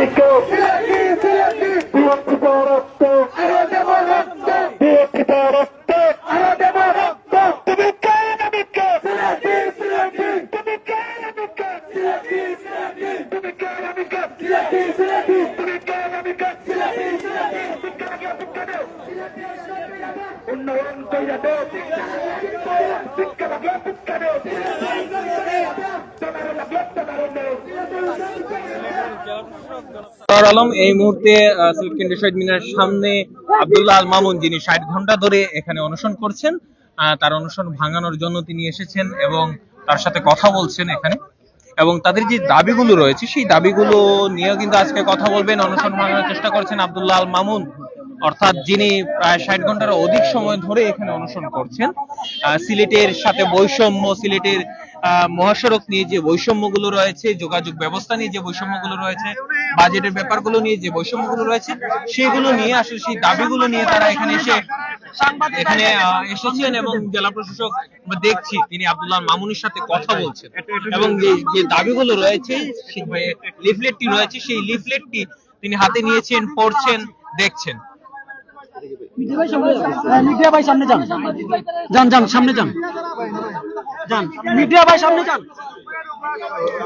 দাবিকে এই মুহূর্তে সিলেট কেন্দ্রীয় শহীদ মিনারের সামনে আব্দুল্লাহ আল মামুন, যিনি ষাট ঘণ্টা ধরে এখানে অনশন করছেন তার অনশন ভাঙানোর জন্য তিনি এসেছেন এবং তার সাথে কথা বলছেন এখানে। এবং তাদের যে দাবিগুলো রয়েছে, সেই দাবিগুলো নিয়েও কিন্তু আজকে কথা বলবেন, অনশন ভাঙানোর চেষ্টা করছেন আব্দুল্লাহ আল মামুন। অর্থাৎ যিনি প্রায় ষাট ঘণ্টার অধিক সময় ধরে এখানে অনশন করছেন সিলেটের সাথে বৈষম্য, সিলেটের মহাসড়ক নিয়ে যে বৈষম্যগুলো রয়েছে, যোগাযোগ ব্যবস্থা নিয়ে যে বৈষম্যগুলো রয়েছে, বাজেটের ব্যাপারগুলো নিয়ে যে বৈষম্যগুলো রয়েছে, সেগুলো নিয়ে আসলে সেই দাবিগুলো নিয়ে তারা এখানে এসে, এখানে এসেছেন এবং জেলা প্রশাসক দেখছি, তিনি আব্দুল্লাহ মামুনের সাথে কথা বলছেন। এবং যে দাবিগুলো রয়েছে লিফলেটটি রয়েছে, সেই লিফলেটটি তিনি হাতে নিয়েছেন, পড়ছেন, দেখছেন। মিডিয়া ভাই সামনে যান। যান যান, সামনে যান। যান। মিডিয়া ভাই সামনে যান।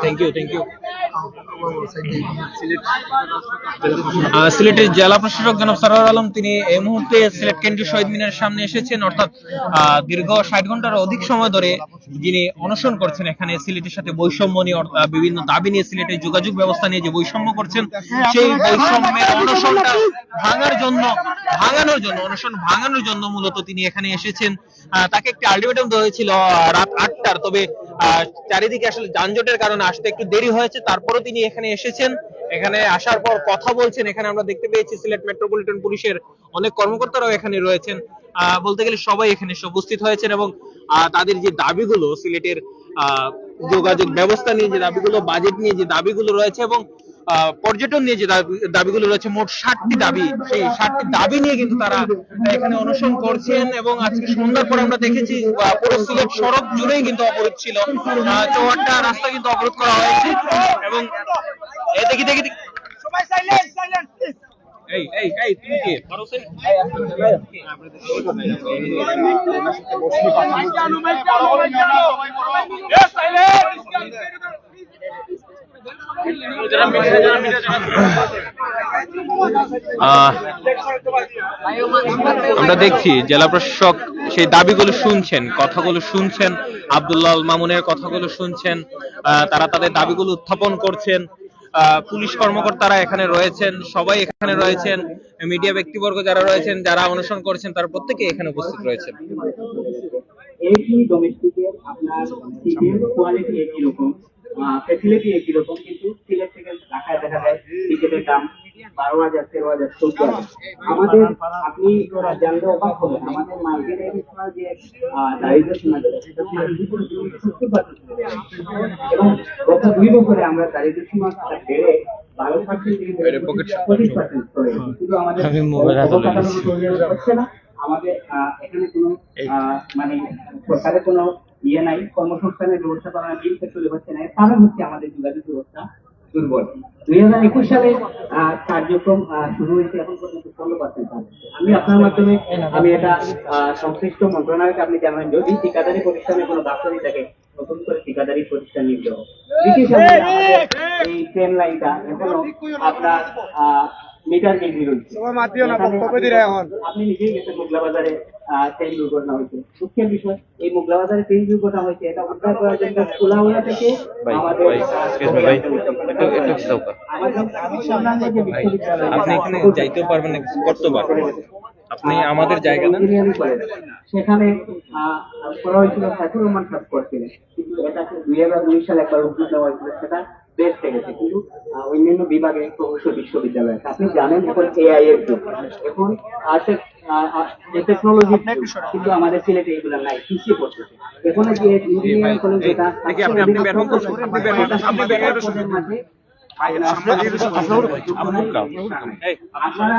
থ্যাংক ইউ থ্যাংক ইউ সিলেটের জেলা প্রশাসক জনাব সরোয়ার আলম, তিনি এই মুহূর্তে সিলেট কেন্দ্রীয় শহীদ মিনারের সামনে এসেছেন। অর্থাৎ দীর্ঘ ষাট ঘণ্টার অধিক সময় ধরে যিনি অনশন করছেন, এখানে সিলেটের সাথে বৈষম্য নিয়ে বিভিন্ন দাবি নিয়ে সিলেটের যোগাযোগ ব্যবস্থা নিয়ে যে বৈষম্য করছেন, সেই বৈষম্যের অনশনটা ভাঙার জন্য, ভাঙানোর জন্য অনশন ভাঙানোর জন্য মূলত তিনি এখানে এসেছেন। তাকে একটি আলটিমেটাম দেওয়া হয়েছিল রাত আটটার। তবে চারিদিকে আসলে যানজটের কারণে আসতে একটু দেরি হয়েছে, তারপরও তিনি এখানে এসেছেন। এখানে আসার পর কথা বলছেন, এখানে আমরা দেখতে পেয়েছি সিলেট মেট্রোপলিটন পুলিশের অনেক কর্মকর্তারাও এখানে রয়েছেন। বলতে গেলে সবাই এখানে উপস্থিত হয়েছেন এবং তাদের যে দাবিগুলো, সিলেটের যোগাযোগ ব্যবস্থা নিয়ে যে দাবিগুলো, বাজেট নিয়ে যে দাবিগুলো রয়েছে এবং পর্যটন নিয়ে যে দাবি- দাবিগুলো রয়েছে মোট ষাটটি দাবি। সেই ষাটটি দাবি নিয়ে কিন্তু তারা এখানে অনশন করছেন এবং আজকে সন্ধ্যার পর আমরা দেখেছি পুরো সিলেট সড়ক জুড়েই কিন্তু অবরোধ ছিল। চৌহাট্টা রাস্তা কিন্তু অবরোধ করা হয়েছে এবং এই দেখি দেখি দেখি। এই এই এই তুমি কে? ভরসে আহ, আমরা দেখছি জেলা প্রশাসক সেই দাবিগুলো শুনছেন, কথাগুলো শুনছেন আব্দুল্লাহ মামুনের কথাগুলো শুনছেন তারা তাদের দাবিগুলো উত্থাপন করছেন পুলিশ কর্মকর্তারা এখানে রয়েছেন, সবাই এখানে রয়েছেন, মিডিয়া ব্যক্তিবর্গ যারা রয়েছেন, যারা অনুসরণ করেছেন, তারা প্রত্যেকে এখানে উপস্থিত রয়েছেন। আপনার ফ্যাসিলিটি একই রকম কিন্তু সিলেট থেকে ঢাকায় দেখা যায় টিকেটের দাম বারো হাজার তেরো হাজার চোদ্দ হাজার। আমাদের আপনি জানলে অবাক হবেন আমাদের মার্কেটের যে দারিদ্র সীমা এবং গত দুই বছরে আমরা দারিদ্র সীমা বেড়ে বারো পার্সেন্ট থেকে পঁচিশ পার্সেন্ট করে। গেছি। আমাদের এখানে কোনো আহ, মানে সরকারের কোনো ইয়ে নাই কর্মসংস্থানের ব্যবস্থা করার বিল তৈরি হচ্ছে না কারণ হচ্ছে আমাদের যোগাযোগ ব্যবস্থা দুর্বল। দুই হাজার একুশ সালে কার্যক্রম শুরু হয়েছে এখন পর্যন্ত ষোলো পার্সেন্ট আমি আপনার মাধ্যমে আমি এটা সংশ্লিষ্ট মন্ত্রণালয়কে আপনি জানাবেন যদি ঠিকাদারি প্রতিষ্ঠানে কোনো গাফতলি থাকে নতুন করে ঠিকাদারি প্রতিষ্ঠান নিতে হবে। এই ট্রেন লাইনটা এখনও আপনার মিটার বিল আপনি নিজেই গেছেন মোগলা বাজারে আহ, ট্রেন দুর্ঘটনা হয়েছে। দুঃখের বিষয় এই মোগলা বাজারে ট্রেন দুর্ঘটনা হয়েছে এটা উদ্ধার করার জন্য থেকে আমাদের আপনি এখানে যাইতেও পারবেন না কিছু করতেও পারবেন আপনি আমাদের জায়গা দেন সেখানে করা হয়েছিল সাইফুর রহমান সাহেব করছিলেন কিন্তু এটাকে দুই হাজার দুই সালে একবার উদ্যোগ দেওয়া হয়েছিল সেটা বেশ থেকেছে। কিন্তু অন্যান্য বিভাগে প্রকৌশল বিশ্ববিদ্যালয় আছে। আপনি জানেন এখন এআই এর যুগ। এখন টেকনোলজি কিন্তু আমাদের সিলেটে এগুলো নাই কৃষি পড়তেছে এখন যে ইঞ্জিনিয়ারিং কলেজ যেটা আপনি আপনি বের হন তো আপনি বের হন আপনি বের হন আমাদের মাঝে এই, আপনারা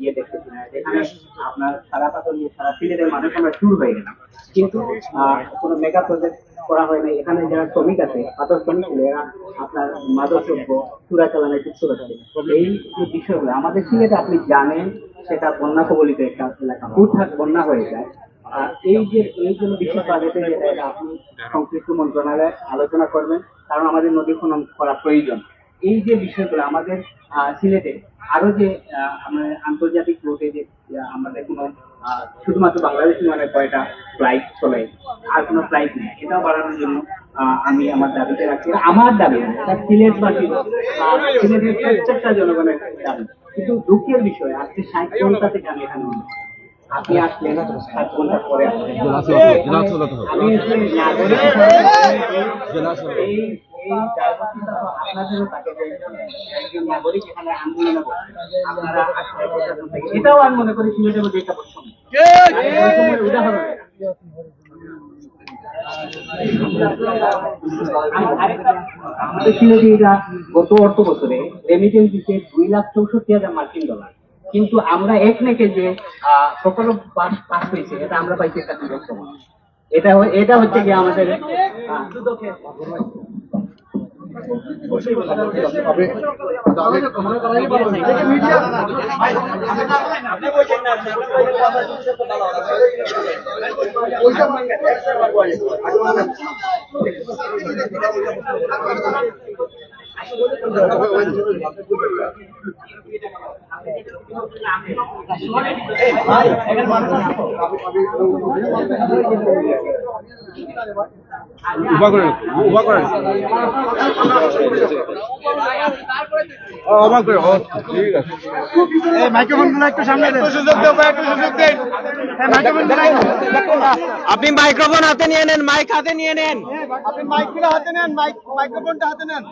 ইয়ে দেখতেছি না। যেখানে আপনার সারা পাথর নিয়ে সারা সিলেটের মানুষ আমরা ট্যুর হয়ে গেলাম। কিন্তু কোনো মেগা প্রজেক্ট করা হয় না এখানে যারা শ্রমিক আছে পাথর শ্রমিক এরা আপনার মাদকদ্রব্য চোরাচালানের যুক্ত আছে। এই যে বিষয়গুলো আমাদের সিলেটে আপনি জানেন সেটা বন্যা কবলিত একটা এলাকা। হুটহাট বন্যা হয়ে যায়। এই যে, এই জন্য বিশেষ বাজেটে আপনি সংশ্লিষ্ট মন্ত্রণালয়ে আলোচনা করবেন, কারণ আমাদের নদী খনন করা প্রয়োজন। এই যে বিষয়গুলো, আমাদের সিলেটে আরও যে আন্তর্জাতিক রুটে যে আমাদের কোনো শুধুমাত্র বাংলাদেশ মানে কয়টা ফ্লাইট চলে, আর কোনো ফ্লাইট নেই। এটাও বাড়ানোর জন্য আমি আমার দাবিতে রাখছি। আমার দাবি সিলেটবাসী সিলেটের প্রত্যেকটা জনগণের দাবি। কিন্তু দুঃখের বিষয়, আজকে ষাট থেকে আমি এখানে। আপনি আসলেন সাত ঘণ্টা পরে আসলেন। আমি নাগরিক। এই নাগরিক এখানে আন্দোলনে আপনারা এটাও আমি মনে করি সিলেটের মধ্যে একটা বৈষম্য উদাহরণ এটা। আর- আরেকটা, আমাদের সিলেটে এটা গত অর্থ বছরে রেমিটেন্স দিচ্ছে দুই লাখ চৌষট্টি হাজার মার্কিন ডলার। কিন্তু আমরা এক নেকে যে প্রকল্প পাস পাস হয়েছে, এটা আমরা পাইছি এটা হ- এটা হচ্ছে কি আমাদের আহ, করে রাখো করে অবাক করে ঠিক আছে। এই মাইক্রোফোন একটু সামনে দেন। সুযোগ দেবো একটু সুযোগ দেন এই মাইক্রোফোন আপনি মাইক্রোফোন হাতে নিয়ে নেন মাইক হাতে নিয়ে নেন। আপনি মাইকগুলো হাতে নেন মাইক মাইক্রোফোনটা হাতে নেন।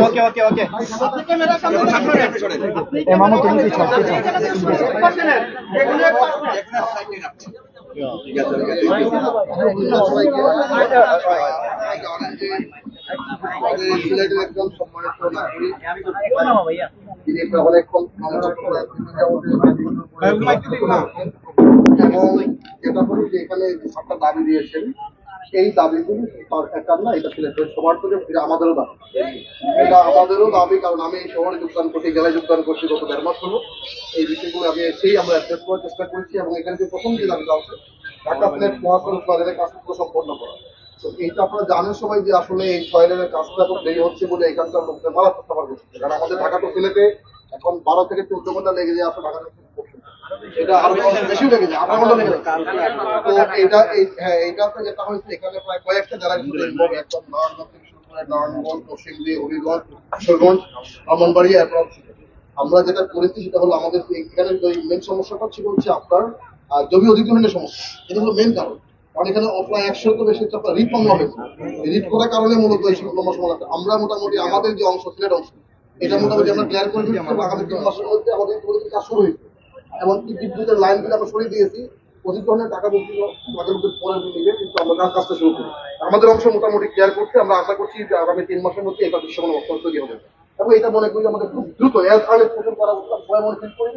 ওকে ওকে ওকে মামু তুমি পিছন আমাদের সিলেটের একজন সম্মানিত নাগরিক তিনি এবং যেটা হলো যে এখানে সবটা দাবি দিয়েছেন এই দাবিগুলি তার একার না, এটা সিলেটের সবার থেকে এটা আমাদেরও দাবি। এটা আমাদেরও দাবি, কারণ আমি এই শহরে যোগদান করছি জেলায় যোগদান করছি গত দেড় মাস হলো। এই বিষয়গুলো আমি এসেই আমরা অ্যাড্রেস করার চেষ্টা করেছি এবং এখানে যে প্রথম যে দাবিটা আছে, ঢাকা সিলেট মহাসড়ক বাজারের কাজগুলো সম্পন্ন করা। তো এইটা আপনারা জানেন সবাই যে আসলে এই টয়লেটের কাজটা খুব দেরি হচ্ছে বলে এখানকার লোকদের মারাত্মক খাবার করছে। কারণ আমাদের ঢাকা টু সিলেটে এখন বারো থেকে চোদ্দ ঘণ্টা লেগে যায়, আসলে ঢাকা আমরা যেটা করেছি সেটা হলো আমাদের এখানে মেন সমস্যাটা ছিল হচ্ছে আপনার জমি অধিগ্রহণের সমস্যা। এটা হলো মেন কারণ। কারণ এখানে প্রায় একশো তো বেশি আপনার রিট মামলা হয়েছে। রিট করার কারণে মূলত এই লম্বা সময় আমরা মোটামুটি আমাদের যে অংশ সিলেট অংশ, এটা মোটামুটি আমরা ক্লিয়ার করে দিচ্ছি। আগামী তিন মাসের মধ্যে আমাদের কাজ শুরু হয়েছে। এমনকি বিদ্যুতের লাইনগুলো আমরা সরিয়ে দিয়েছি। অধিগ্রহণের টাকা বলছিল আমাদের পরে নিবে, কিন্তু আমরা কাজ কাজটা শুরু করি। আমাদের অংশ মোটামুটি ক্লিয়ার করতে আমরা আশা করছি যে আগামী তিন মাসের মধ্যে এটা দৃশ্যমান অবস্থা তৈরি হবে। এবং এটা মনে করি আমাদের খুব দ্রুত এর আগে প্রথম করা উচিত। ভয় মনে ফিল করি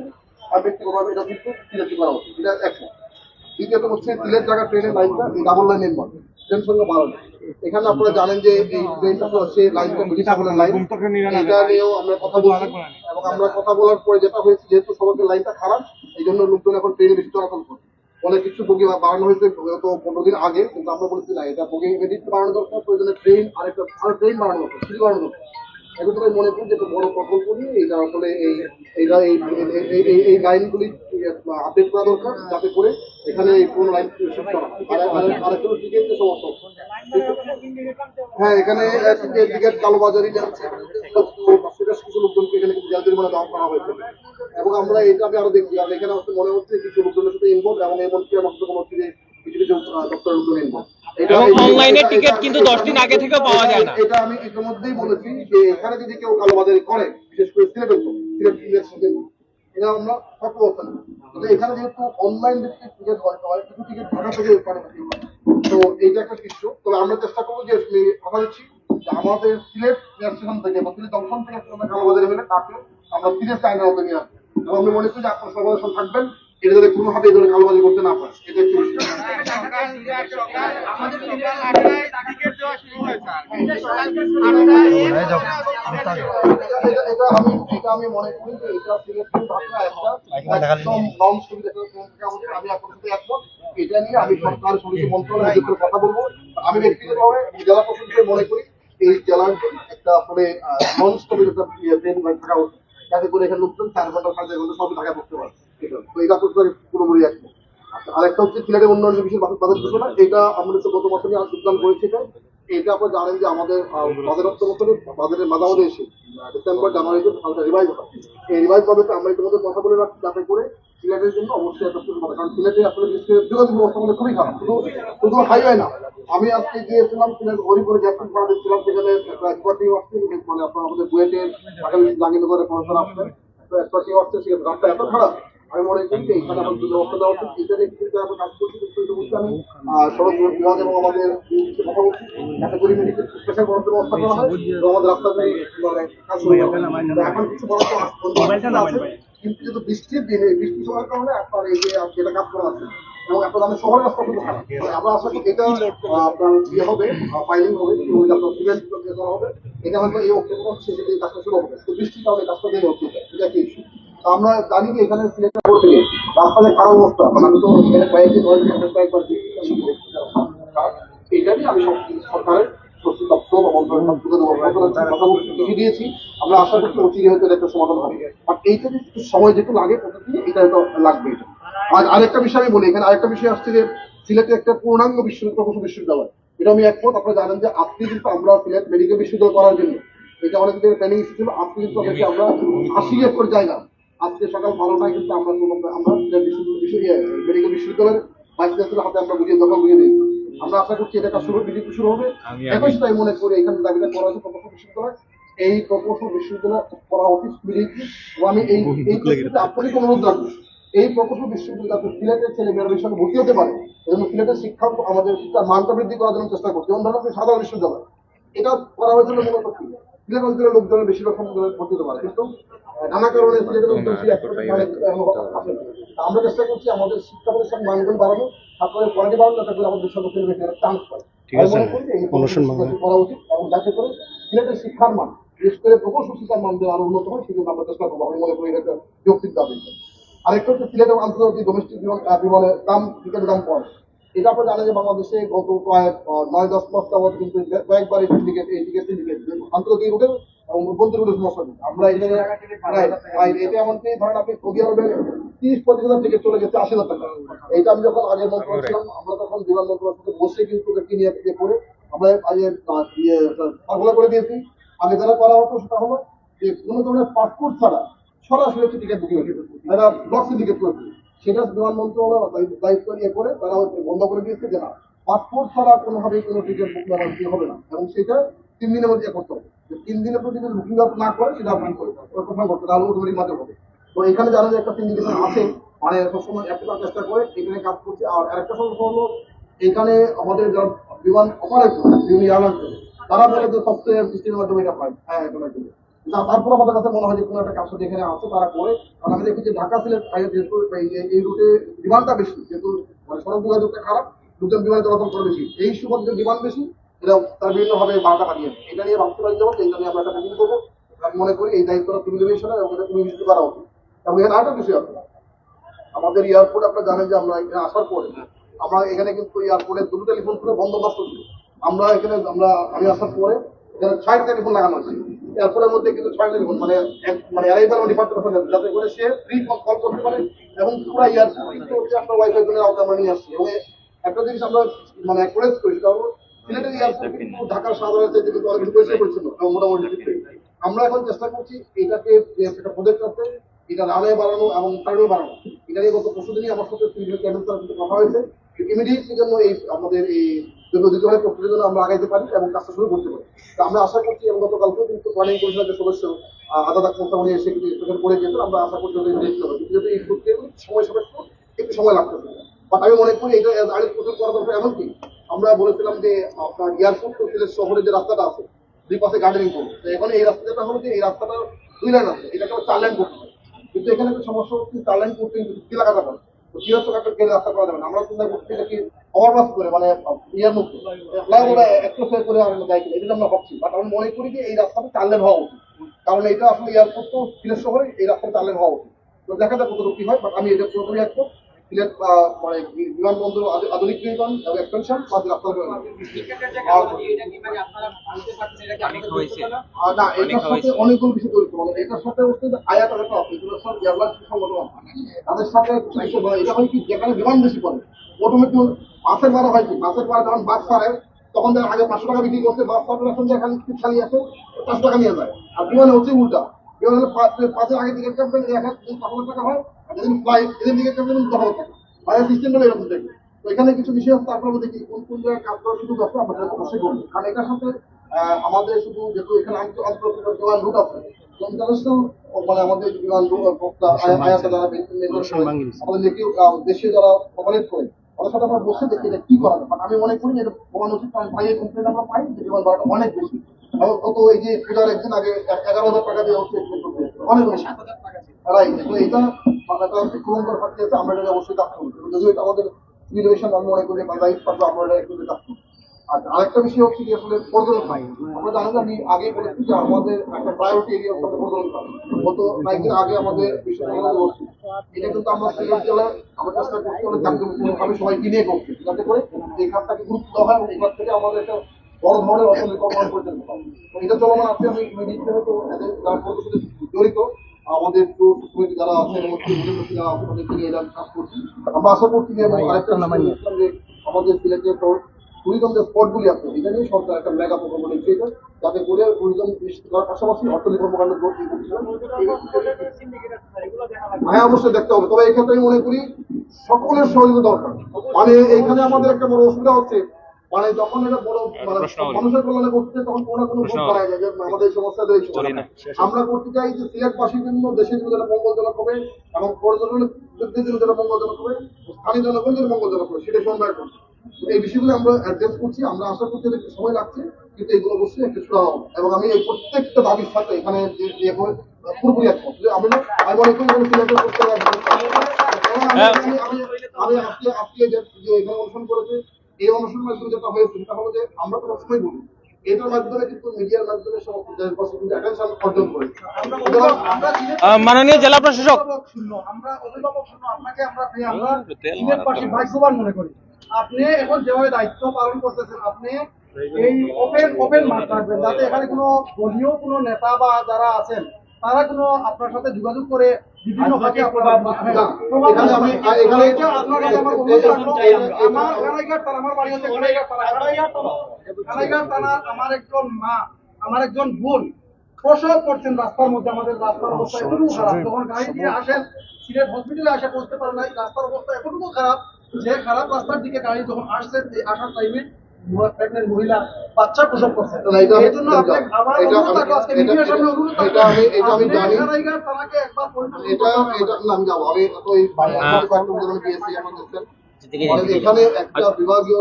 আর ব্যক্তিগতভাবে এটা কিন্তু করা উচিত। এটা একটা দ্বিতীয়ত হচ্ছে তিলের জায়গা ট্রেনের লাইনটা ডাবল লাইন নির্মাণ সঙ্গে বাড়ানো। এখানে আপনারা জানেন যে এই আমরা কথা বলছি এবং আমরা কথা বলার পরে যেটা হয়েছে, যেহেতু সড়কের লাইনটা খারাপ, এই জন্য লোকজন এখন ট্রেনে বেশি চলাচল কিছু বগি বাড়ানো হয়েছে, গত পনেরো দিন আগে, কিন্তু আমরা বলেছি না, এটা বগি বাড়ানো দরকার, প্রয়োজনে ট্রেন আরেকটা, আরও ট্রেন বাড়ানো দরকার বাড়ানো দরকার। এখন থেকে মনে করি যে একটা বড় প্রকল্প নিয়ে এটা আসলে এই এই লাইনগুলি আপডেট করা দরকার যাতে করে এখানে এই লাইন হয়। এখানে কালোবাজারি যাচ্ছে কিছু লোকজনকে এখানে জেল জরিমানা করা হয়েছে। এবং আমরা এটা আমি আরও দেখি। আর এখানে মনে হচ্ছে কিছু লোকজনের সাথে ইনভলভ এবং এমনকি আমার মনে যে কিছু কিছু দপ্তরের লোকজন ইনভলভ এটা- অনলাইনে টিকিট কিন্তু দশ দিন আগে থেকেও পাওয়া যায় না। এটা আমি ইতিমধ্যেই বলেছি যে এখানে যদি কেউ কালোবাজারি করে বিশেষ করে সিলেটের লোক, সিলেট এটা আমরা সব ব্যবস্থা এখানে যেহেতু অনলাইন ভিত্তিক টিকিট হয় কিছু টিকিট ঢাকা থেকে পারে তো এইটা একটা তবে আমরা চেষ্টা করব যে দিচ্ছি যে আমাদের সিলেট স্টেশন থেকে বা সিলেট জংশন থেকে একটা কালোবাজারি হলে তাকে আমরা সিলেট মধ্যে নিয়ে আসব। এবং আমি মনে করি যে আপনার সঙ্গে থাকবেন। এটা যাতে কোনোভাবে এই ধরনের কালোবাজারি করতে না পারে, এটা একটু আমি মনে ঢাকা একদম এটা নিয়ে আমি কথা বলব আমি জেলা প্রশাসনকে মনে করি, এই জেলার একটা আসলে নন স্টপেজ একটা ইয়ে ট্রেন থাকা উচিত যাতে করে এখানে লোকজন চার ঘণ্টা সাড়ে ঘণ্টা সব ঢাকায় পড়তে পারে এটা। পুরোপুরি আচ্ছা, আরেকটা হচ্ছে এটা আমরা এটা। জানেন যে আমাদের আমরা যাতে করে সিলেটের জন্য অবশ্যই কারণ খুবই খারাপ। না। আমি আজকে গিয়েছিলাম হরিপুরে পাড়া দেখছিলাম সেখানে মানে আপনার আমাদের বুয়েটের জাহাঙ্গীরনগরের পড়াশোনা আসছে রাস্তা এত খারাপ। আমি মনে করি যে এখানে আমাদের ব্যবস্থা দেওয়া উচিত। এটা নিয়ে কিন্তু আমরা কাজ করছি বলছি আমি সড়ক বিভাগ এবং আমাদের কথা বলছি একটা করে মেডিকেল স্পেশাল বরাদ্দ ব্যবস্থা করা হয় এবং আমাদের রাস্তাগুলি কাজ শুরু এখন কিছু বরাদ্দ আছে কিন্তু যেহেতু বৃষ্টির দিনে বৃষ্টি সময়ের কারণে আপনার এই যে যেটা কাজ করা আছে এবং এখন আমাদের শহরের রাস্তা তো আমরা আশা করি এটা আপনার ইয়ে হবে ফাইলিং হবে আপনার সিমেন্ট করা হবে। এটা হয়তো এই অক্টোবর শেষে কাজটা শুরু হবে। তো বৃষ্টির কারণে কাজটা দেরি হচ্ছে। এটা কি আমরা জানি যে এখানে সিলেক্ট করতে রাস্তায় খারাপ অবস্থা। কারণ আমি তো সরকারের চিঠি দিয়েছি। আমরা একটা সমাধান আর একটু সময় লাগে এটা আর আরেকটা বিষয় আমি বলি, এখানে আরেকটা বিষয় আসছে যে সিলেটে একটা পূর্ণাঙ্গ বিশ্ববিদ্যালয় এটা আমি একমত, আপনারা জানেন যে আমরা সিলেট করার জন্য, এটা কিন্তু আমরা আজকে সকাল বারোটায় কিন্তু আমরা কোনো- আমরা মেডিকেল বিশ্ববিদ্যালয়ের ভাইস চ্যান্সেলর হাতে আমরা বুঝিয়ে দখল বুঝিয়ে দিই। আমরা আশা করছি এটা কাজ শুরু বিজেপি শুরু হবে। একই সাথে মনে করি এখানে দাবিটা করা হয়েছে প্রকৌশল বিশ্ববিদ্যালয়। এই প্রকৌশল বিশ্ববিদ্যালয় করা উচিত বিজেপি এবং আমি এই এই ক্ষেত্রে আপনাকে অনুরোধ রাখব এই প্রকৌশল বিশ্ববিদ্যালয় সিলেটের ছেলে মেয়েরা সঙ্গে ভর্তি হতে পারে এজন্য সিলেটের শিক্ষা আমাদের শিক্ষার মানটা বৃদ্ধি করার জন্য চেষ্টা করছি। ধরুন সাধারণ বিশ্ববিদ্যালয়। এটা করা হয়েছিল মূলত সিলেট অঞ্চলের লোকজনের বেশিরভাগ ভর্তি হতে পারে। কিন্তু নানা কারণে সিলেটের লোকজন মানে, আমরা চেষ্টা করছি আমাদের শিক্ষা প্রতিষ্ঠান মানগুলো বাড়ানো ছাত্রদের কোয়ালিটি বাড়ানো যাতে করে আমাদের সঙ্গে ছেলে চান্স পায় মনে করি উচিত এবং যাতে করে সিলেটের শিক্ষার মান বিশেষ করে প্রকৌশল শিক্ষার মান যেন আরও উন্নত হয় সেজন্য আমরা চেষ্টা করব। আমি মনে করি এটা একটা যৌক্তিক দাবি। আরেকটা হচ্ছে সিলেটের আন্তর্জাতিক ডোমেস্টিক বিমানের দাম টিকিটের দাম কম। এটা আপনারা জানেন যে বাংলাদেশে গত প্রায় নয় দশ মাস কিন্তু কয়েকবার এই সিন্ডিকেট এই টিকিট সিন্ডিকেট আন্তর্জাতিক রুটের এবং রুটের সমস্যা আমরা এটা এমনকি ধরেন আপনি সৌদি আরবের তিরিশ হাজার টিকিট চলে গেছে, আশি হাজার টাকা। এইটা আমি যখন আগে মন্ত্রণালয় ছিলাম, আমরা তখন বিমান বসে কিন্তু ইয়ে করে আমরা আগে ইয়ে সার্কুলার করে দিয়েছি। আগে যারা করা হতো সেটা হলো যে কোনো ধরনের পাসপোর্ট ছাড়া সরাসরি টিকিট বুকিং হয়ে হচ্ছে তারা ব্লক সিন্ডিকেট করেছে। সেটা বিমান মন্ত্রণালয় দায়িত্ব নিয়ে করে তারা বন্ধ করে দিয়েছে যে না পাসপোর্ট ছাড়া কোনো টিকিট হবে না। এবং সেটা তিন দিনের মধ্যে করতে হবে। তিন দিনের মধ্যে যদি বুকিং না করে, সেটা আপনি করে প্রথম করতে তাহলে অটোমেটিক মাঝে হবে। তো এখানে জানা যায় একটা সিন্ডিকেশন আছে মানে সবসময় একটা চেষ্টা করে, এখানে কাজ করছে। আর আরেকটা সমস্যা হলো, এখানে আমাদের যারা বিমান অপারেটর বিভিন্ন এয়ারলাইন্স তারা বলে যে সিস্টেমের মাধ্যমে এটা পায় হ্যাঁ এটা তারপর আমাদের কাছে মনে হয় যে কোনো একটা কাজ এখানে আছে, তারা করে। কারণ আমি দেখি যে ঢাকা সিলেট যেহেতু এই- রুটে ডিমান্ডটা বেশি, যেহেতু মানে সড়ক যোগাযোগটা খারাপ, লোকজন বিমানে চলাচল করে বেশি। এই সুবাদে ডিমান্ড বেশি এটা তার বিভিন্ন ভাবে বারোটা কাটিয়ে দেয়। এটা নিয়ে ভাবতে পারি যেমন, এইটা নিয়ে আমরা একটা মিটিং করব। আমি মনে করি এই দায়িত্বটা তুমি দেবে সেটা এবং এটা তুমি নিশ্চিত করা উচিত। এবং এখানে আরেকটা বিষয় আছে। আমাদের এয়ারপোর্ট, আপনারা জানেন যে আমরা এখানে আসার পরে আমরা এখানে কিন্তু এয়ারপোর্টে দুটো টেলিফোন করে বন্দোবস্ত ছিল আমরা এখানে আমরা আমি আসার পরে এখানে ছয়টা টেলিফোন লাগানো আছে এয়ারপোর্টের মধ্যে কিন্তু ছয় মানে এক- মানে অ্যারাইভাল ডিপার্টমেন্ট যাতে করে সে ফ্রি কল করতে পারে এবং পুরো আপনার ওয়াইফাই জন্য আওতা আসছি। এবং একটা জিনিস আমরা মানে কোয়েস্ট করি, সেটা হলো সিলেটের এয়ারপোর্ট ঢাকার সাধারণ থেকে কিন্তু অনেক মোটামুটি আমরা এখন চেষ্টা করছি এটাকে একটা প্রজেক্ট আছে, এটা রানে বাড়ানো এবং টার্নে বাড়ানো। এটা নিয়ে গত পরশু দিনই আমার সাথে কথা হয়েছে। ইমিডিয়েটলি জন্য এই আমাদের এই প্রক্রিয়ার জন্য আমরা আগাইতে পারি এবং কাজটা শুরু করতে পারি। তো আমরা আশা করছি এবং কিন্তু প্ল্যানিং পরিষদের সদস্য আদালত মোস্তামনি এসে কিন্তু করে আমরা আশা করছি ওদের হবে। এই প্রক্রিয়া সময় একটু সময় লাগতেছে বাট আমি মনে করি এটা আগে প্রচুর করা দরকার এমন কি আমরা বলেছিলাম যে, আপনার এয়ারপোর্ট তো সিলেট শহরে যে রাস্তাটা আছে, দুই পাশে গার্ডেনিং করব। তো এখন এই রাস্তাটা হলো যে এই রাস্তাটা দুই লাইন আছে এটাকে চার লাইন করতে কিন্তু এখানে একটা সমস্যা হচ্ছে, চার লাইন করতে কিন্তু লাগাতে পারে রাস্তা করা যাবে না। আমরা মানে ইয়ার মতো করে আমরা যাই আমরা ভাবছি। বাট আমি মনে করি যে এই রাস্তাটা কারণ এটা আসলে তো শহরে, এই রাস্তাটা তো দেখা যাক কত কি হয় বাট আমি এটা পুরোপুরি একমত সিলেট মানে বিমানবন্দর আধু- আধুনিকীকরণ এবং এক্সপেনশন প্লাস রাস্তা আর না এটার সাথে অনেকগুলো বিষয় জড়িত মানে এটার সাথে হচ্ছে যে আয়াত আর আছে এগুলোর সাথে এয়ারলাইন্স সংগঠন তাদের সাথে। এটা হয় কি যেখানে বিমান বেশি পড়ে অটোমেটিক বাসের ভাড়া হয় কি বাসের ভাড়া যখন বাস ছাড়ে তখন দেখা আগে পাঁচশো টাকা বিক্রি করছে বাস ছাড়লে এখন যেখানে সিট খালি আছে চারশো টাকা নিয়ে যায়। আর বিমানে হচ্ছে উল্টা। বিমান পাঁচের আগে টিকিট কাটবেন এক হাজার পাঁচ হাজার টাকা হয় ফ্লাইট এরকম তো এখানে কিছু বিষয় আছে তারপর দেখি কোন কোন জায়গায় কাজ করার সুযোগ আছে আমরা সেটা অবশ্যই করব কারণ এটার সাথে আমাদের শুধু যেহেতু এখানে আন্তর্জাতিক বিমান রুট আছে ইন্টারন্যাশনাল মানে আমাদের বিমান আয়াতে যারা আমাদের দেশে যারা অপারেট করে ওদের সাথে আমরা বসে দেখি এটা কি করা বাট আমি মনে করি এটা প্রমাণ উচিত কারণ বাইরে কমপ্লেন আমরা পাই যে বিমান ভাড়াটা অনেক বেশি। এবং কত এই যে পূজার একদিন আগে এগারো হাজার টাকা দিয়ে। অনেক বেশি। রাইট তো এটা আছে আমরা এটা অবশ্যই কাজ করব। যদিও এটা আমাদের ইনোভেশন আমি মনে করি বা দায়িত্ব আমরা এটা একটু কাজ করব। আর আরেকটা বিষয় হচ্ছে কি আসলে পর্যটন আমরা জানি আমি আগেই বলেছি যে আমাদের একটা প্রায়োরিটি এরিয়া হচ্ছে পর্যটন গত কয়েকদিন আগে আমাদের বিশ্ববিদ্যালয় বসছি এটা কিন্তু আমরা সিলেট জেলায় আমরা চেষ্টা করছি অনেক যাতে করে এই খাতটাকে গুরুত্ব দেওয়া হয় এবং এই থেকে আমাদের একটা বড় ধরনের অর্থনৈতিক কর্মকাণ্ড পরিচালিত হয় এটা চলমান আছে আমি হয়তো জড়িত আমাদের কমিটি যারা আছে যারা নিয়ে কাজ করছি। আমরা আশা করছি যে আমাদের সিলেটের তো টুরিজম যে স্পটগুলি আছে এটা নিয়ে সরকার একটা মেগা প্রকল্প নিচ্ছে যাতে করে নিশ্চিত করার পাশাপাশি অর্থনৈতিক কর্মকাণ্ড হ্যাঁ অবশ্যই দেখতে হবে। তবে এক্ষেত্রে আমি মনে করি সকলের সহযোগিতা দরকার। মানে এইখানে আমাদের একটা বড় অসুবিধা হচ্ছে মানে যখন এটা বড় মানে। মানুষের কল্যাণে করতে তখন কোনো না কোনো ভুল করা যায় যে আমাদের এই সমস্যা করি আমরা করতে চাই যে সিলেটবাসীর জন্য দেশের জন্য যেটা মঙ্গলজনক হবে এবং পর্যটকদের জন্য যেটা মঙ্গলজনক হবে স্থানীয় জনগণের জন্য মঙ্গলজনক হবে সেটা সমন্বয় এই বিষয়গুলো আমরা অ্যাড্রেস করছি। আমরা আশা করছি একটু সময় লাগছে কিন্তু এগুলো অবশ্যই একটা সুরা হবে। এবং আমি এই প্রত্যেকটা দাবির সাথে এখানে পুরোপুরি একমত। আমি আমি মনে করি সিলেটের করতে হ্যাঁ। আমি আজকে আজকে যে এখানে অনুষ্ঠান করেছে এই অনুষ্ঠানের মাধ্যমে যেটা হয়েছে সেটা হলো যে আমরা তো সবসময় বলি এটার মাধ্যমে কিন্তু মিডিয়ার মাধ্যমে কিন্তু অ্যাটেনশন অর্জন করে। মাননীয় জেলা প্রশাসক। শূন্য। আমরা অভিভাবক শূন্য। আপনাকে আমরা আমরা তেল ভাগ্যবান মনে করি। আপনি এখন যেভাবে দায়িত্ব পালন করতেছেন আপনি এই ওপেন ওপেন মাঠ রাখবেন যাতে এখানে কোনো দলীয় কোনো নেতা বা যারা আছেন তারা কোনো আপনার সাথে যোগাযোগ করে আমার একজন মা আমার একজন বোন প্রসব করছেন রাস্তার মধ্যে আমাদের রাস্তার অবস্থা এতটুকু খারাপ। যখন গাড়ি দিয়ে আসেন সিলেট হসপিটালে আসে পৌঁছতে পারে নাই রাস্তার অবস্থা এতটুকু খারাপ যে খারাপ রাস্তার দিকে গাড়ি যখন আসছে আসার টাইমে প্রেগনেন্ট মহিলা বাচ্চা প্রসব করছে। না, এটা আমি- এই জন্য আমার অনুরোধ আজকে মিডিয়ার সামনে অনুরোধ এটা আমি- এটা আমি জানি। কানাইঘাট একবার এটা এটা না আমি যাব। আমি তো এই। কয়েকজন গিয়েছি আমার দেখছেন মানে এখানে একটা বিভাগীয়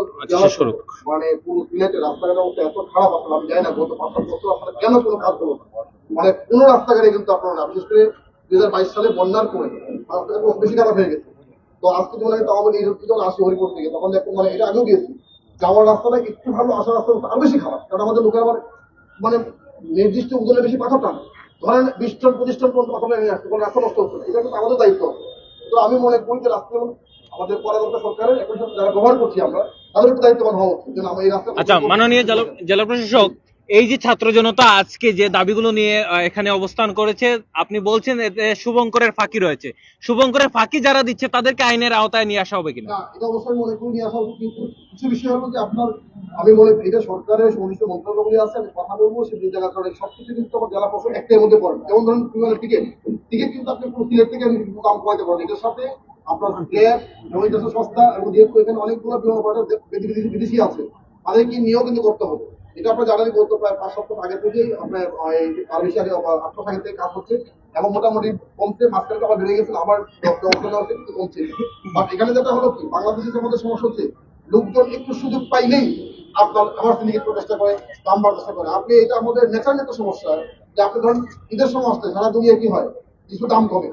পুরো সিলেটের রাস্তাঘাটের অবস্থা এত খারাপ আসলে আমি জানি না গত পাঁচ সাত বছর আসলে কেন কোনো কাজ না? মানে কোনো রাস্তাঘাটে কিন্তু আপনার না বিশেষ করে দুই হাজার বাইশ সালে বন্যার পরে রাস্তাঘাট বেশি খারাপ হয়ে গেছে। তো আজকে যেমন আমি তাও এই যখন আসি হরিপুর থেকে তখন দেখো মানে এটা আগেও গিয়েছি। যাওয়ার রাস্তাটা একটু ভালো আসার রাস্তা আরও বেশি খারাপ। কারণ আমাদের লোকের আবার মানে নির্দিষ্ট উদলে বেশি পাথর টান। ধরেন বিশ টন পঁচিশ টন পর্যন্ত পাথর নিয়ে আসতো কোনো রাস্তা নষ্ট হচ্ছে। এটা কিন্তু আমাদের দায়িত্ব। তো আমি মনে করি যে রাস্তা আমাদের পরামর্শ সরকারের এখন যারা ব্যবহার করছি আমরা তাদের একটু দায়িত্ববান হওয়া উচিত। যেন আমরা এই রাস্তা আচ্ছা মাননীয় জেলা জেলা প্রশাসক এই যে ছাত্র জনতা আজকে যে দাবিগুলো নিয়ে এখানে অবস্থান করেছে, আপনি বলছেন শুভঙ্করের ফাঁকি রয়েছে। শুভঙ্করের ফাঁকি যারা দিচ্ছে, তাদেরকে আইনের আওতায় নিয়ে আসা হবে কিনা? এটা অবশ্যই মনে করি নিয়ে আসা উচিত, কিন্তু কিছু বিষয় হলো যে আপনার, আমি মনে করি এটা সরকারের সংশ্লিষ্ট মন্ত্রণালয়গুলি আছে, আমি কথা বলব, সে যে জায়গা কারণে সবকিছু কিন্তু আমার জেলা প্রশাসন একটার মধ্যে পড়ে। যেমন ধরুন বিমানের টিকিট টিকিট কিন্তু আপনি পুরো সিলেট থেকে কিন্তু দাম কমাইতে পারেন এটার সাথে আপনার গ্যাপ এবং নিজস্ব সংস্থা এবং যেহেতু এখানে অনেকগুলো বিমান বিদেশি আছে, তাদেরকে নিয়েও কিন্তু করতে হবে। এটা আপনার জানারই বলতে প্রায় পাঁচ সপ্তাহ আগে থেকেই আপনার আগে আট কাজ হচ্ছে এবং মোটামুটি কমছে মাঝখানে আবার বেড়ে গেছিল আবার কিন্তু কমছে। বাট এখানে যেটা হলো কি, বাংলাদেশের যে সমস্যা হচ্ছে, লোকজন একটু সুযোগ পাইলেই আপনার, আমার সিন্ডিকেট চেষ্টা করে দাম বাড়ার চেষ্টা করে। আপনি এটা আমাদের ন্যাচারাল একটা সমস্যা, যে আপনি ধরেন ঈদের সময় আসলে সারা দুনিয়া কি হয়, কিছু দাম কমে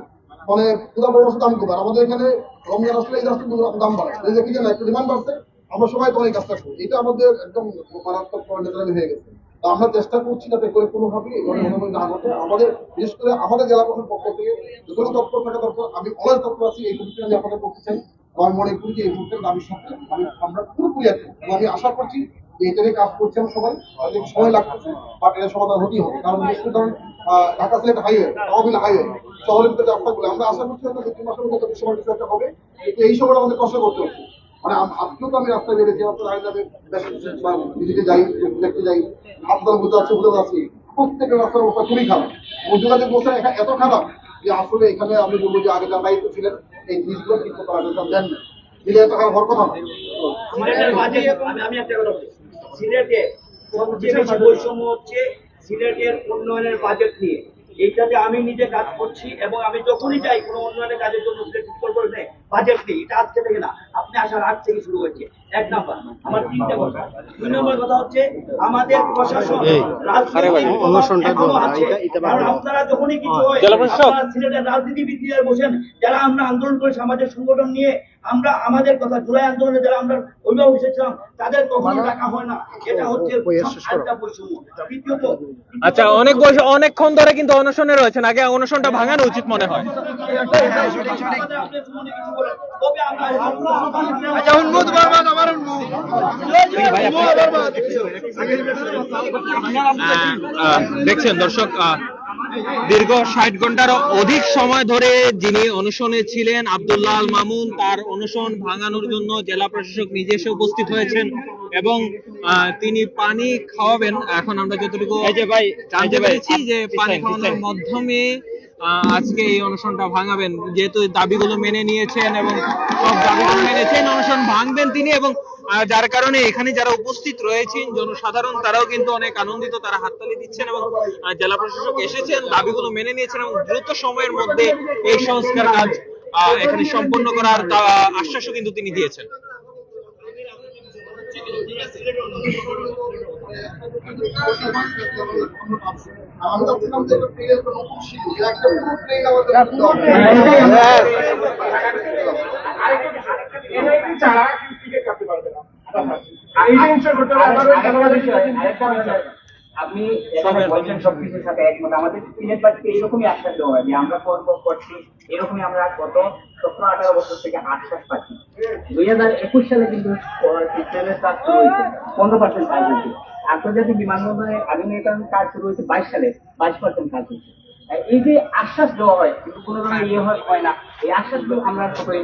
মানে পুরো পরামর্শ দাম কমে আর আমাদের এখানে রমজান আসলে এই আসলে দাম বাড়ে একটু ডিমান্ড বাড়ছে আমরা সবাই তো অনেক কাজটা করি। এটা আমাদের একদম মারাত্মক ন্যাচারালি হয়ে গেছে। আমরা চেষ্টা করছি যাতে করে কোনোভাবে না ঘটে। আমাদের, বিশেষ করে আমাদের জেলা প্রশাসন পক্ষ থেকে যতগুলো তৎপর থাকা দরকার। আমি অনেক তৎপর আছি, এই মুহূর্তে আমি আপনাদের করতে চাই আমি মনে করি যে এই মুহূর্তে দাবির সাথে আমি, আমরা পুরোপুরি আছি আমি আশা করছি যে এটা নিয়ে কাজ করছেন সবাই। অনেক সময় লাগতেছে বাট এটা সমাধান হতেই হবে। কারণ বিশেষ করে ধরুন ঢাকা সিলেট হাইওয়ে, তহবিল হাইওয়ে, শহরের ভিতরে রাস্তাগুলো আমরা আশা করছি হয়তো দু তিন মাসের মধ্যে একটা হবে। কিন্তু এই সময়টা আমাদের কষ্ট করতে হচ্ছে মানে আজকেও তো আমি রাস্তায় বেরিয়েছি আপনার আগে দিদিকে যাই, দেখতে যাই আপনার বুঝতে আছে বুঝতে আছি প্রত্যেকের রাস্তার অবস্থা খুবই খারাপ। যোগাযোগ ব্যবস্থা এখা- এত খারাপ যে আসলে এখানে আমি বলব যে আগে যারা দায়িত্ব ছিলেন, এই জিনিসগুলো ঠিক করতে পারবেন দেন না। দিলে এত খারাপ হওয়ার কথা আমি সিলেটে বৈষম্য হচ্ছে, সিলেটের উন্নয়নের বাজেট নিয়ে। এইটাতে আমি নিজে কাজ করছি এবং আমি যখনই যাই কোনো উন্নয়নের কাজের জন্য বাজেট নেই এটা আজকে থেকে না, আপনি আসার আগ থেকে শুরু হয়েছে। এক নাম্বার আমার তিনটে কথা দুই নম্বর কথা হচ্ছে আমাদের প্রশাসন আপনারা যখনই কিছু হয় বসেন যারা আমরা আন্দোলন করে সামাজিক সংগঠন নিয়ে আমরা আমাদের কথা জুলাই আন্দোলনে যারা আমরা অভিভাবক এসেছিলাম তাদের কখনো ডাকা হয় না এটা হচ্ছে দ্বিতীয়ত আচ্ছা অনেক বয়স অনেকক্ষণ ধরে কিন্তু অনশনে রয়েছেন আগে অনশনটা ভাঙানো উচিত মনে হয় আচ্ছা উন্মুদ আমার আহ, দেখছেন দর্শক দীর্ঘ ষাট ঘন্টারও অধিক সময় ধরে যিনি অনশনে ছিলেন আব্দুল্লাহ আল মামুন তার অনশন ভাঙানোর জন্য জেলা প্রশাসক নিজে এসে উপস্থিত হয়েছেন এবং তিনি পানি খাওয়াবেন। এখন আমরা যতটুকু যে পানি খাওয়ানোর মাধ্যমে আজকে এই অনশনটা ভাঙাবেন। যেহেতু দাবিগুলো মেনে নিয়েছেন এবং সব দাবিগুলো মেনেছেন অনশন ভাঙবেন তিনি এবং যার কারণে এখানে যারা উপস্থিত রয়েছেন, জনসাধারণ, তারাও কিন্তু অনেক আনন্দিত, তারা হাততালি দিচ্ছেন এবং জেলা প্রশাসক এসেছেন, দাবিগুলো মেনে নিয়েছেন এবং দ্রুত সময়ের মধ্যে এই সংস্কার কাজ এখানে সম্পন্ন করার আশ্বাসও কিন্তু তিনি দিয়েছেন। আমি ভাবছিলাম যে একটা আপনি বলছেন সবকিছুর সাথে একমত। আমাদের সিলেট বাসীকে এরকমই আশ্বাস দেওয়া হয় যে আমরা করব করছি এরকমই আমরা গত সতেরো আঠারো বছর থেকে আশ্বাস পাচ্ছি। দুই হাজার একুশ সালে কিন্তু সিস্টেমের কাজ শুরু হয়েছে পনেরো পার্সেন্ট কাজ হয়েছে। আন্তর্জাতিক বিমানবন্দরে আধুনিকরণ কাজ শুরু হয়েছে বাইশ সালে বাইশ পার্সেন্ট কাজ হয়েছে। এই যে আশ্বাস দেওয়া হয় কিন্তু কোনো ধরনের ইয়ে হয় হয় না। এই আশ্বাসগুলো আমরা পারি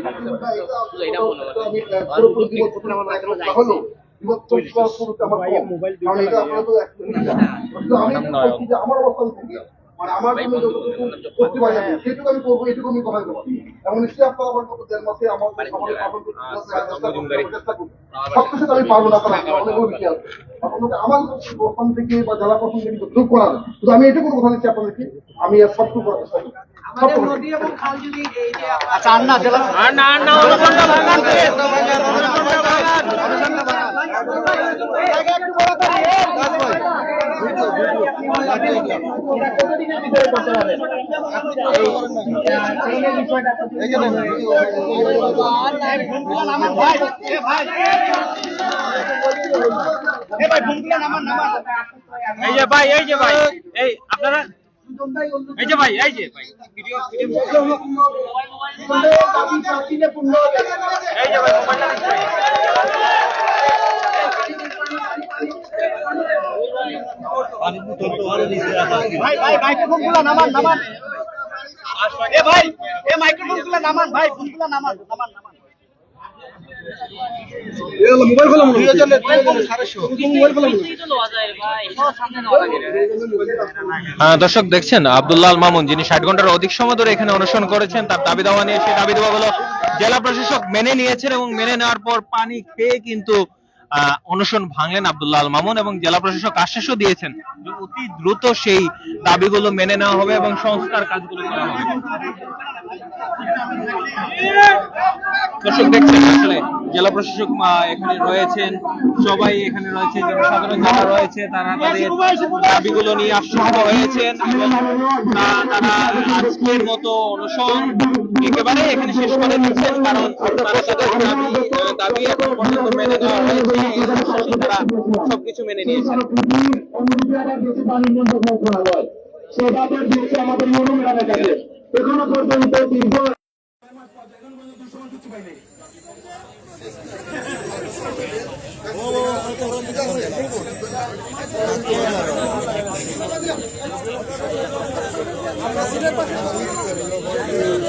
আমার অবস্থান থেকে মানে আমার জন্য যতটুকু করতে পারি আমি, সেটুকু আমি করব এটুকু আমি কথা দেবো এবং নিশ্চয়ই আপনারা আমার মতো দেড় মাসে আমার আমাদের শাসন করতে চেষ্টা করব, চেষ্টা করব। সবকিছু তো আমি পারব না তারা অনেকগুলো বিষয় আছে আপনাদের আমার থেকে বা জেলা প্রশাসন থেকে যতটুকু করার শুধু আমি এটুকু কথা দিচ্ছি আপনাদেরকে আমি আর সবটুকু করার চেষ্টা করব আমাদের নদী এবং খাল যদি এই যে আচ্ছা আর না জেলা আর না আর না অনশনটা ভাঙান please। অনশনটা ভাঙান। এই যে ভাই এই যে ভাই এই আপনারা এই যে ভাই এই যে ভাই ভিডিও ভিডিও এই যে ভাই মোবাইলটা ভাই ভাই মাইক্রোফোনগুলা নামান নামান। এ ভাই এ মাইক্রোফোনগুলা নামান ভাই ফোনগুলা নামান নামান নামান। মোবাইল খোলা মনে দর্শক দেখছেন আব্দুল্লাহ মামুন যিনি ষাট ঘণ্টার অধিক সময় ধরে এখানে অনুসরণ করেছেন তার দাবি দাওয়া নিয়ে সেই দাবি দাওয়াগুলো জেলা প্রশাসক মেনে নিয়েছেন এবং মেনে নেওয়ার পর পানি খেয়ে কিন্তু অনশন ভাঙলেন আব্দুল্লাহ আল মামুন এবং জেলা প্রশাসক আশ্বাসও দিয়েছেন যে অতি দ্রুত সেই দাবিগুলো মেনে নেওয়া হবে এবং সংস্কার কাজগুলো করা হবে। দর্শক দেখছেন, আসলে জেলা প্রশাসক এখানে রয়েছেন, সবাই এখানে রয়েছে, জনসাধারণ যারা রয়েছে, তারা তাদের দাবিগুলো নিয়ে আশ্বস্ত হয়েছেন তারা আজকের মতো অনশন একেবারে এখানে শেষ করে দিচ্ছেন, কারণ তারা তাদের দাবি এখন পর্যন্ত মেনে নেওয়া হয়েছে। তারা সবকিছু মেনে নিয়েছেন এখনও পর্যন্ত দীর্ঘ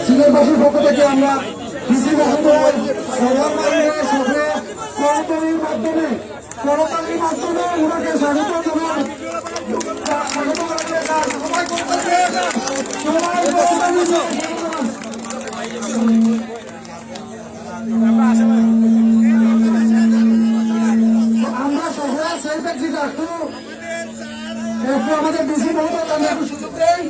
সিলেটবাসীর পক্ষ থেকে আমরা কৃষি মহোদয় সবার মাধ্যমে। সবে করতালির মাধ্যমে দিয়ে একটু আমাদের বেশি মহোদয় সুযোগ দেই।